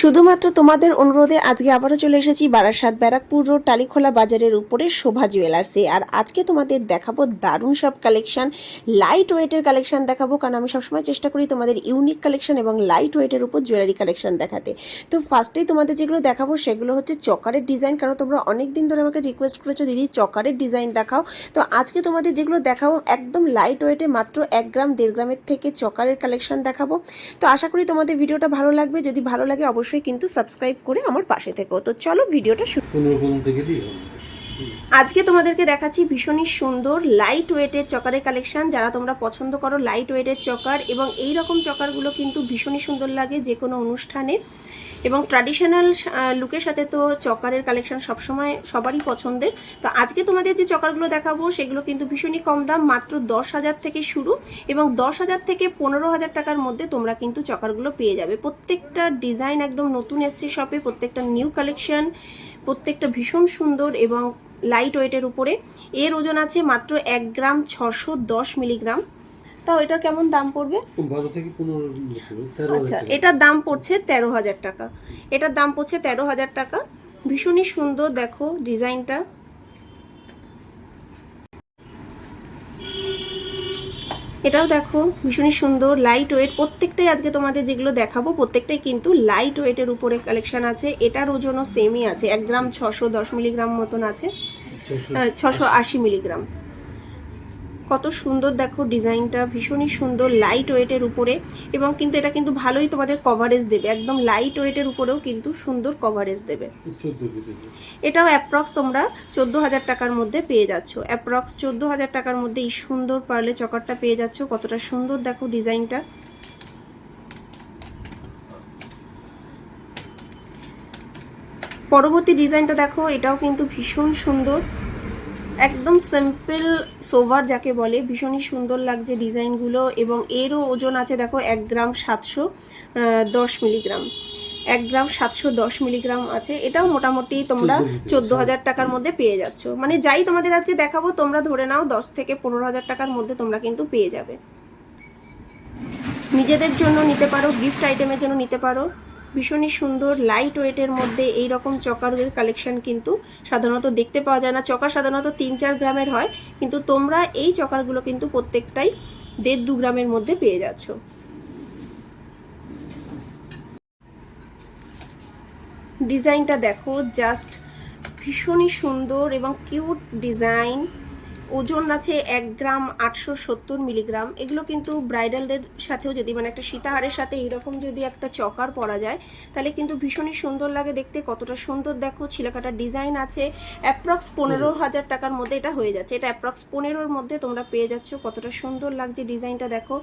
শুধুমাত্র তোমাদের অনুরোধে আজকে আবারও চলে এসেছি বারাসাত ব্যারাকপুর রোড, টালিখোলা বাজারের উপরে শোভা জুয়েলার্সে। আর আজকে তোমাদের দেখাবো দারুণ সব কালেকশান লাইট ওয়েটের কালেকশান দেখাবো, কারণ আমি সবসময় চেষ্টা করি তোমাদের ইউনিক কালেকশন এবং লাইট ওয়েটের উপর জুয়েলারি কালেকশন দেখাতে। তো ফার্স্টেই তোমাদের যেগুলো দেখাবো সেগুলো হচ্ছে চকারের ডিজাইন কারণ তোমরা অনেক দিন ধরে আমাকে রিকোয়েস্ট করেছ, দিদি, চকারের ডিজাইন দেখাও। তো আজকে তোমাদের যেগুলো দেখাবো একদম লাইট ওয়েটে মাত্র এক গ্রাম, দেড় গ্রামের থেকে চকারের কালেকশান দেখাবো। তো আশা করি তোমাদের ভিডিওটা ভালো লাগবে। যদি ভালো লাগে অবশ্যই কিন্তু সাবস্ক্রাইব করে আমার পাশে থেকো। তো চলো ভিডিওটা শুরু আজকে তোমাদেরকে দেখাচ্ছি ভীষণই সুন্দর লাইট ওয়েটের চকারের কালেকশন যারা তোমরা পছন্দ করো লাইট ওয়েটের চকার এবং এই রকম চকারগুলো কিন্তু ভীষণই সুন্দর লাগে যে কোনো অনুষ্ঠানে। এবং ট্র্যাডিশনাল লুকের সাথে তো চকারের কালেকশন সবসময় সবারই পছন্দের। তো আজকে তোমাদের যে চকারগুলো দেখাবো, সেগুলো কিন্তু ভীষণই কম দাম, মাত্র দশ হাজার থেকে শুরু এবং দশ হাজার থেকে পনেরো হাজার টাকার মধ্যে তোমরা কিন্তু চকারগুলো পেয়ে যাবে। প্রত্যেকটা ডিজাইন একদম নতুন এসছে শপে প্রত্যেকটা নিউ কালেকশন প্রত্যেকটা ভীষণ সুন্দর এবং লাইট ওয়েটের উপরে। এর ওজন আছে মাত্র এক গ্রাম ছশো দশ মিলিগ্রাম তাও এটা কেমন দাম পড়বে? আচ্ছা এটার দাম পড়ছে তেরো হাজার টাকা। এটার দাম পড়ছে তেরো হাজার টাকা। ভীষণই সুন্দর দেখো ডিজাইনটা। এটাও দেখো ভীষণই সুন্দর লাইট ওয়েট প্রত্যেকটাই আজকে তোমাদের যেগুলো দেখাবো প্রত্যেকটাই কিন্তু লাইট ওয়েটের উপরে কালেকশন আছে। এটার ওজনও সেমই আছে এক গ্রাম ছশো দশ মিলিগ্রাম মতন আছে ছশো আশি মিলিগ্রাম কত সুন্দর দেখো ডিজাইনটা, ভীষণই সুন্দর লাইট ওয়েটের উপরে এবং কিন্তু এটা কিন্তু ভালোই তোমাদের কভারেজ দেবে, একদম লাইট ওয়েটের উপরেও কিন্তু সুন্দর কভারেজ দেবে। এটাও অ্যাপ্রক্স তোমরা চোদ্দ হাজার টাকার মধ্যে পেয়ে যাচ্ছ। অ্যাপ্রক্স চোদ্দ হাজার টাকার মধ্যে এই সুন্দর পার্লে চকারটা পেয়ে যাচ্ছ, কতটা সুন্দর দেখো ডিজাইনটা। পরবর্তী ডিজাইনটা দেখো, এটাও কিন্তু ভীষণ সুন্দর। একদম সিম্পল সোভার যাকে বলে ভীষণই সুন্দর লাগছে ডিজাইনগুলো এবং এরও ওজন আছে দেখো এক গ্রাম সাতশো দশ মিলিগ্রাম। এক গ্রাম সাতশো দশ মিলিগ্রাম আছে এটাও মোটামুটি তোমরা চোদ্দ হাজার টাকার মধ্যে পেয়ে যাচ্ছ। মানে যাই তোমাদের আজকে দেখাবো তোমরা ধরে নাও দশ থেকে পনেরো হাজার টাকার মধ্যে তোমরা কিন্তু পেয়ে যাবে। নিজেদের জন্য নিতে পারো গিফট আইটেমের জন্য নিতে পারো। ভীষণই সুন্দর লাইট ওয়েটের মধ্যে এই রকম চকারের কালেকশন কিন্তু সাধারণত দেখতে পাওয়া যায় না। চকার সাধারণত তিন চার গ্রামের হয়, কিন্তু তোমরা এই চকারগুলো কিন্তু প্রত্যেকটাই দেড় দু গ্রামের মধ্যে পেয়ে যাচ্ছ। ডিজাইনটা দেখো জাস্ট ভীষণই সুন্দর এবং কিউট ডিজাইন ওজন আছে এক গ্রাম আটশো সত্তর মিলিগ্রাম। এগুলো কিন্তু ব্রাইডালদের সাথেও যদি মানে একটা সীতাহারের সাথে এইরকম যদি একটা চকার পরা যায় তাহলে কিন্তু ভীষণই সুন্দর লাগে দেখতে কতটা সুন্দর। দেখো ছিলাকাটার ডিজাইন আছে অ্যাপ্রক্স পনেরো হাজার টাকার মধ্যে এটা হয়ে যাচ্ছে। এটা অ্যাপ্রক্স পনেরোর মধ্যে তোমরা পেয়ে যাচ্ছ কতটা সুন্দর লাগছে ডিজাইনটা দেখো।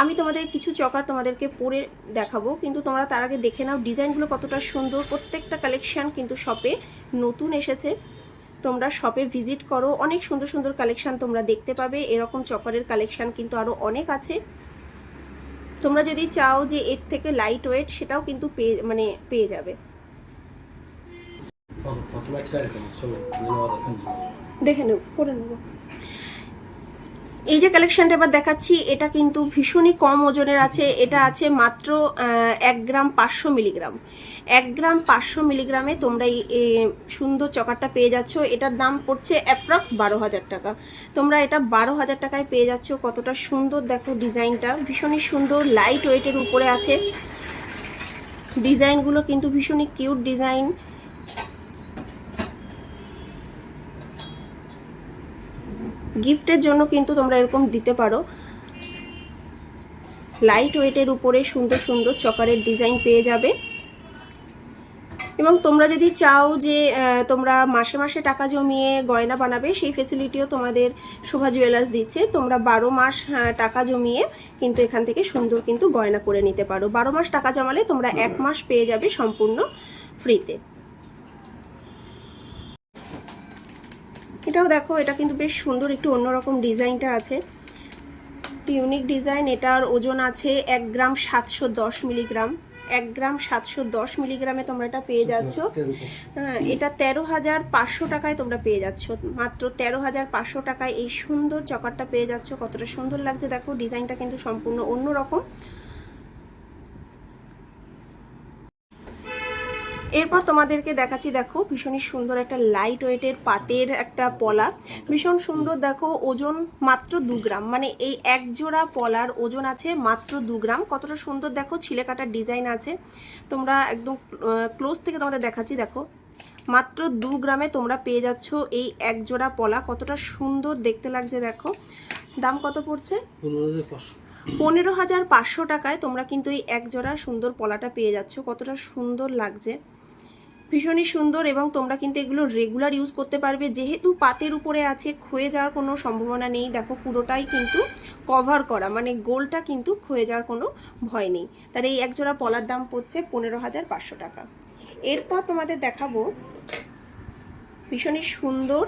আমি তোমাদের কিছু চকার তোমাদেরকে পরে দেখাবো কিন্তু তোমরা তার আগে দেখে নাও ডিজাইনগুলো কতটা সুন্দর। প্রত্যেকটা কালেকশন কিন্তু শপে নতুন এসেছে। তোমরা শপে ভিজিট করো। অনেক সুন্দর সুন্দর কালেকশন তোমরা দেখতে পাবে। এরকম চকরের কালেকশন কিন্তু আরও অনেক আছে। তোমরা যদি চাও যে এর থেকে লাইট ওয়েট সেটাও কিন্তু পেয়ে মানে পেয়ে যাবে। দেখে নেব করে নেব। এই যে কালেকশনটা এবার দেখাচ্ছি, এটা কিন্তু ভীষণই কম ওজনের আছে। এটা আছে মাত্র এক গ্রাম পাঁচশো মিলিগ্রাম। এক গ্রাম পাঁচশো মিলিগ্রামে তোমরা এই সুন্দর চকারটা পেয়ে যাচ্ছ। এটার দাম পড়ছে অ্যাপ্রক্স বারো হাজার টাকা। তোমরা এটা বারো হাজার টাকায় পেয়ে যাচ্ছ। কতটা সুন্দর দেখো ডিজাইনটা। ভীষণই সুন্দর লাইট ওয়েটের উপরে আছে। ডিজাইনগুলো কিন্তু ভীষণই কিউট ডিজাইন। গিফটের জন্য কিন্তু তোমরা এরকম দিতে পারো। লাইট ওয়েটের উপরে সুন্দর সুন্দর চকারের ডিজাইন পেয়ে যাবে। এবং তোমরা যদি চাও যে তোমরা মাসে মাসে টাকা জমিয়ে গয়না বানাবে সেই ফেসিলিটিও তোমাদের শোভা জুয়েলার্স দিচ্ছে। তোমরা বারো মাস টাকা জমিয়ে কিন্তু এখান থেকে সুন্দর কিন্তু গয়না করে নিতে পারো। বারো মাস টাকা জমালে তোমরা এক মাস পেয়ে যাবে সম্পূর্ণ ফ্রিতে এটাও দেখো এটা কিন্তু বেশ সুন্দর একটু অন্যরকম ডিজাইনটা আছে। ইউনিক ডিজাইন এটার ওজন আছে এক গ্রাম সাতশো দশ মিলিগ্রাম। এক গ্রাম সাতশো দশ মিলিগ্রামে তোমরা এটা পেয়ে যাচ্ছ। হ্যাঁ এটা তেরো হাজার পাঁচশো টাকায় তোমরা পেয়ে যাচ্ছ। মাত্র তেরো হাজার পাঁচশো টাকায় এই সুন্দর চকারটা পেয়ে যাচ্ছ। কতটা সুন্দর লাগছে দেখো ডিজাইনটা কিন্তু সম্পূর্ণ অন্যরকম। এরপর তোমাদেরকে দেখাচ্ছি দেখো ভীষণই সুন্দর একটা লাইট ওয়েটের পাতের একটা পলা। ভীষণ সুন্দর দেখো ওজন মাত্র দু গ্রাম। মানে এই এক জোড়া পলার ওজন আছে মাত্র দু গ্রাম। কতটা সুন্দর দেখো ছিলে কাটার ডিজাইন আছে। তোমরা একদম ক্লোজ থেকে তোমাদের দেখাচ্ছি দেখো। মাত্র দু গ্রামে তোমরা পেয়ে যাচ্ছ এই এক জোড়া পলা। কতটা সুন্দর দেখতে লাগছে দেখো। দাম কত পড়ছে? পনেরো হাজার পাঁচশো। পনেরো হাজার পাঁচশো টাকায় তোমরা কিন্তু এই এক জোড়া সুন্দর পলাটা পেয়ে যাচ্ছ। কতটা সুন্দর লাগছে। ভীষণই সুন্দর এবং তোমরা কিন্তু এগুলো রেগুলার ইউজ করতে পারবে। যেহেতু পাতের উপরে আছে, ক্ষয়ে যাওয়ার কোনো সম্ভাবনা নেই। দেখো, পুরোটাই কিন্তু কভার করা মানে গোলটা কিন্তু ক্ষয়ে যাওয়ার কোনো ভয় নেই। তার এই একজোড়া পলার দাম পড়ছে পনেরো হাজার পাঁচশো টাকা। এরপর তোমাদের দেখাবো ভীষণই সুন্দর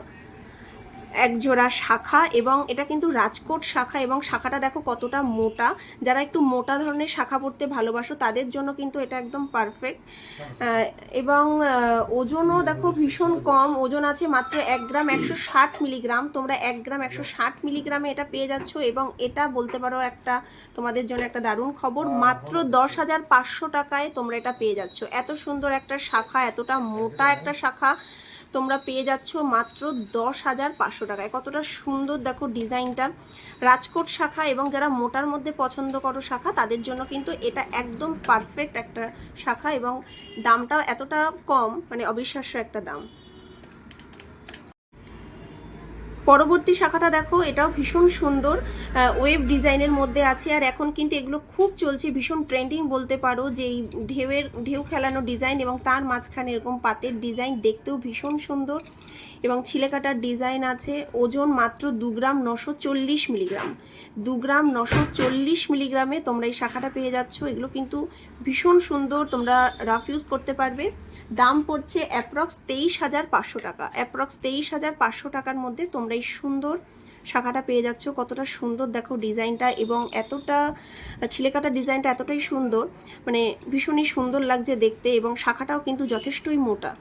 এক জোড়া শাখা এবং এটা কিন্তু রাজকোট শাখা এবং শাখাটা দেখো কতটা মোটা। যারা একটু মোটা ধরনের শাখা পড়তে ভালোবাসো, তাদের জন্য কিন্তু এটা একদম পারফেক্ট এবং ওজনও দেখো ভীষণ কম। ওজন আছে মাত্র এক গ্রাম একশো ষাট মিলিগ্রাম। তোমরা এক গ্রাম একশো ষাট মিলিগ্রামে এটা পেয়ে যাচ্ছ এবং এটা বলতে পারো একটা, তোমাদের জন্য একটা দারুণ খবর। মাত্র দশ হাজার পাঁচশো টাকায় তোমরা এটা পেয়ে যাচ্ছ। এত সুন্দর একটা শাখা, এতটা মোটা একটা শাখা। তোমরা পেয়ে যাচ্ছ মাত্র দশ হাজার পাঁচশো টাকায়। কতটা সুন্দর দেখো ডিজাইনটা। রাজকোট শাখা এবং যারা মোটার মধ্যে পছন্দ করো শাখা, তাদের জন্য কিন্তু এটা একদম পারফেক্ট একটা শাখা এবং দামটাও এতটা কম মানে অবিশ্বাস্য একটা দাম। পরবর্তী শাখাটা দেখো, এটাও ভীষণ সুন্দর ওয়েব ডিজাইনের মধ্যে আছে, আর এখন কিন্তু এগুলো খুব চলছে, ভীষণ ট্রেন্ডিং বলতে পারো যে এই ঢেউয়ের, ঢেউ খেলানো ডিজাইন এবং তার মাঝখানে এরকম পাতের ডিজাইন দেখতেও ভীষণ সুন্দর, এবং ছিলেকাটার ডিজাইন আছে, ওজন মাত্র দু গ্রাম নশো চল্লিশ মিলিগ্রাম দু গ্রাম নশো চল্লিশ মিলিগ্রামে তোমরা এই শাখাটা পেয়ে যাচ্ছ, এগুলো কিন্তু ভীষণ সুন্দর, তোমরা রাফ ইউজ করতে পারবে। দাম পড়ছে অ্যাপ্রক্স তেইশ হাজার পাঁচশো টাকা অ্যাপ্রক্স তেইশ হাজার পাঁচশো টাকার মধ্যে তোমরা এই সুন্দর শাখাটা পেয়ে যাচ্ছ কতটা সুন্দর দেখো ডিজাইনটা এবং এতটা ছিলেকাটা ডিজাইনটা এতটাই সুন্দর মানে ভীষণই সুন্দর লাগছে দেখতে এবং শাখাটাও কিন্তু যথেষ্টই মোটা।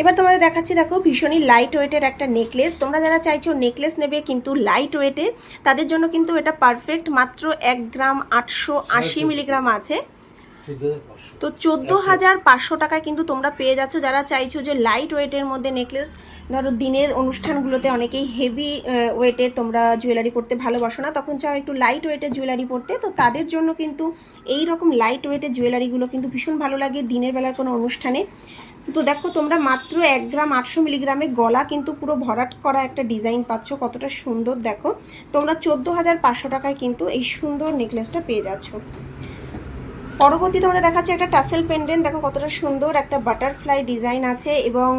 এবার তোমাদের দেখাচ্ছি দেখো ভীষণই লাইট ওয়েটের একটা নেকলেস তোমরা যারা চাইছো নেকলেস নেবে কিন্তু লাইট ওয়েটের তাদের জন্য কিন্তু এটা পারফেক্ট মাত্র এক গ্রাম আটশো আশি মিলিগ্রাম আছে। তো চোদ্দ হাজার পাঁচশো টাকায় কিন্তু তোমরা পেয়ে যাচ্ছ। যারা চাইছো যে লাইট ওয়েটের মধ্যে নেকলেস ধরো দিনের অনুষ্ঠানগুলোতে অনেকেই হেভি ওয়েটের তোমরা জুয়েলারি পরতে ভালোবাসো না তখন চাও একটু লাইট ওয়েটের জুয়েলারি পরতে। তো তাদের জন্য কিন্তু এই রকম লাইট ওয়েটের জুয়েলারিগুলো কিন্তু ভীষণ ভালো লাগে দিনের বেলার কোনো অনুষ্ঠানে। তো দেখো তোমরা মাত্র এক গ্রাম আটশো মিলিগ্রামে গলা কিন্তু পুরো ভরাট করা একটা ডিজাইন পাচ্ছ কতটা সুন্দর দেখো। তোমরা চোদ্দ হাজার পাঁচশো টাকায় কিন্তু এই সুন্দর নেকলেসটা পেয়ে যাচ্ছ। পরবর্তী তোমাদের দেখাচ্ছে একটা টাসেল পেন্ডেন্ট দেখো কতটা সুন্দর, একটা বাটারফ্লাই ডিজাইন আছে এবং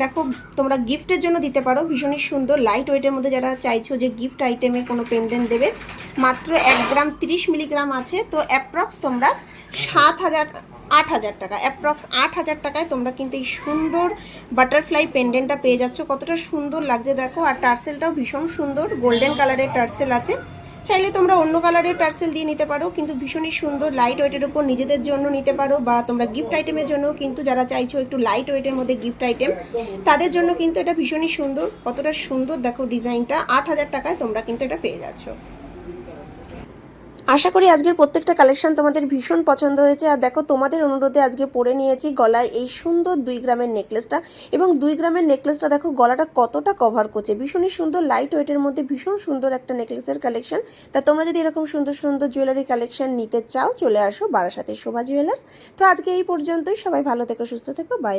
দেখো তোমরা গিফটের জন্য দিতে পারো, ভীষণই সুন্দর। লাইট ওয়েটের মধ্যে যারা চাইছো যে গিফট আইটেমে কোনো পেন্ডেন্ট দেবে, মাত্র এক গ্রাম তিরিশ মিলিগ্রাম আছে। তো অ্যাপ্রক্স তোমরা সাত হাজার, আট হাজার টাকা অ্যাপ্রক্স আট হাজার টাকায় তোমরা কিন্তু এই সুন্দর বাটারফ্লাই পেন্ডেন্টটা পেয়ে যাচ্ছ। কতটা সুন্দর লাগছে দেখো। আর টার্সেলটাও ভীষণ সুন্দর গোল্ডেন কালারের টার্সেল আছে। চাইলে তোমরা অন্য কালারের টার্সেল দিয়ে নিতে পারো, কিন্তু ভীষণই সুন্দর লাইট ওয়েটের উপর নিজেদের জন্য নিতে পারো বা তোমরা গিফট আইটেমের জন্য কিন্তু যারা চাইছো একটু লাইট ওয়েটের মধ্যে গিফট আইটেম তাদের জন্য কিন্তু এটা ভীষণই সুন্দর। কতটা সুন্দর দেখো ডিজাইনটা আট হাজার টাকায় তোমরা কিন্তু এটা পেয়ে যাচ্ছ। আশা করি আজকের প্রত্যেকটা কালেকশন তোমাদের ভীষণ পছন্দ হয়েছে। আর দেখো, তোমাদের অনুরোধে আজকে পরে নিয়েছি গলায় এই সুন্দর দুই গ্রামের নেকলেসটা এবং দুই গ্রামের নেকলেসটা দেখো, গলাটা কতটা কভার করছে। ভীষণই সুন্দর লাইট ওয়েটের মধ্যে ভীষণ সুন্দর একটা নেকলেসের কালেকশন তা তোমরা যদি এরকম সুন্দর সুন্দর জুয়েলারি কালেকশন নিতে চাও, চলে আসো বারাসাতের শোভা জুয়েলার্স তো আজকে এই পর্যন্তই, সবাই ভালো থেকো, সুস্থ থেকো বাই